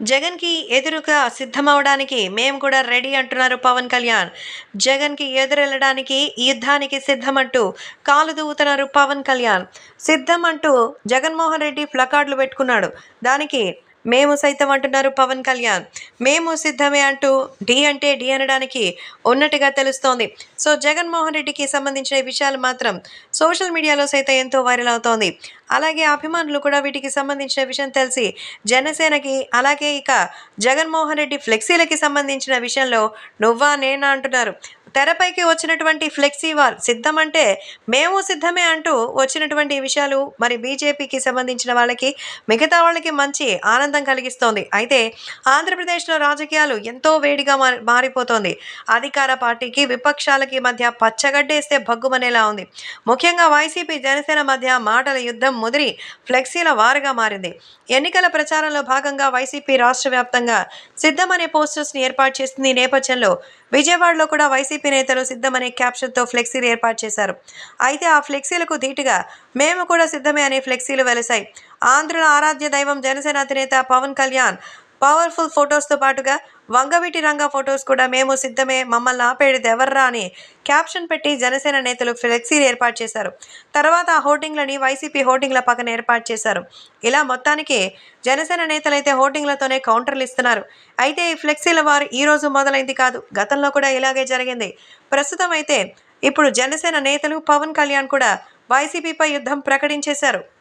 జగన్కి ఎదురుగా సిద్ధమవడానికి మేము కూడా రెడీ అంటున్నారు పవన్ కళ్యాణ్. జగన్కి ఎదురెళ్ళడానికి యుద్ధానికి సిద్ధమంటూ కాలు దూవుతున్నారు పవన్ కళ్యాణ్. సిద్ధం అంటూ జగన్మోహన్ రెడ్డి ప్లకార్డులు పెట్టుకున్నాడు. దానికి మేము సైతం అంటున్నారు పవన్ కళ్యాణ్. మేము సిద్ధమే అంటూ డి అంటే డి అనడానికి ఉన్నట్టుగా తెలుస్తోంది. సో జగన్మోహన్ రెడ్డికి సంబంధించిన విషయాలు మాత్రం సోషల్ మీడియాలో సైతం ఎంతో వైరల్ అవుతోంది. అలాగే అభిమానులు కూడా వీటికి సంబంధించిన విషయం తెలిసి జనసేనకి అలాగే ఇక జగన్మోహన్ రెడ్డి ఫ్లెక్సీలకి సంబంధించిన విషయంలో నువ్వా నేనా అంటున్నారు. తెరపైకి వచ్చినటువంటి ఫ్లెక్సీ వాల్ సిద్ధం అంటే మేము సిద్ధమే అంటూ వచ్చినటువంటి విషయాలు మరి బీజేపీకి సంబంధించిన వాళ్ళకి మిగతా వాళ్ళకి మంచి ఆనందం కలిగిస్తోంది. అయితే ఆంధ్రప్రదేశ్లో రాజకీయాలు ఎంతో వేడిగా మారి మారిపోతోంది. అధికార పార్టీకి విపక్షాలకి మధ్య పచ్చగడ్డేస్తే భగ్గుమనేలా ఉంది. ముఖ్యంగా వైసీపీ జనసేన మధ్య మాటల యుద్ధం ముదిరి ఫ్లెక్సీల వారుగా మారింది. ఎన్నికల ప్రచారంలో భాగంగా వైసీపీ రాష్ట్ర వ్యాప్తంగా సిద్ధం అనే పోస్టర్స్ని ఏర్పాటు చేసింది ఈ నేపథ్యంలో విజయవాడలో కూడా వైసీపీ నేతలు సిద్ధమనే క్యాప్షన్తో ఫ్లెక్సీలు ఏర్పాటు చేశారు. అయితే ఆ ఫ్లెక్సీలకు ధీటుగా మేము కూడా సిద్ధమే అనే ఫ్లెక్సీలు వెలసాయి. ఆంధ్రుల ఆరాధ్య దైవం జనసేన అధినేత పవన్ కళ్యాణ్ పవర్ఫుల్ ఫొటోస్తో పాటుగా వంగవీటి రంగ ఫొటోస్ కూడా మేము సిద్ధమే మమ్మల్ని ఆపేడిది ఎవర్రా అని క్యాప్షన్ పెట్టి జనసేన నేతలు ఫ్లెక్సీలు ఏర్పాటు చేశారు. తర్వాత ఆ హోర్డింగ్లని వైసీపీ హోర్డింగ్ల పక్కన ఏర్పాటు చేశారు. ఇలా మొత్తానికి జనసేన నేతలైతే హోర్డింగ్లతోనే కౌంటర్లు ఇస్తున్నారు. అయితే ఈ ఫ్లెక్సీల వారు ఈ రోజు మొదలైంది కాదు. గతంలో కూడా ఇలాగే జరిగింది. ప్రస్తుతం అయితే ఇప్పుడు జనసేన నేతలు పవన్ కళ్యాణ్ కూడా వైసీపీపై యుద్ధం ప్రకటించేశారు.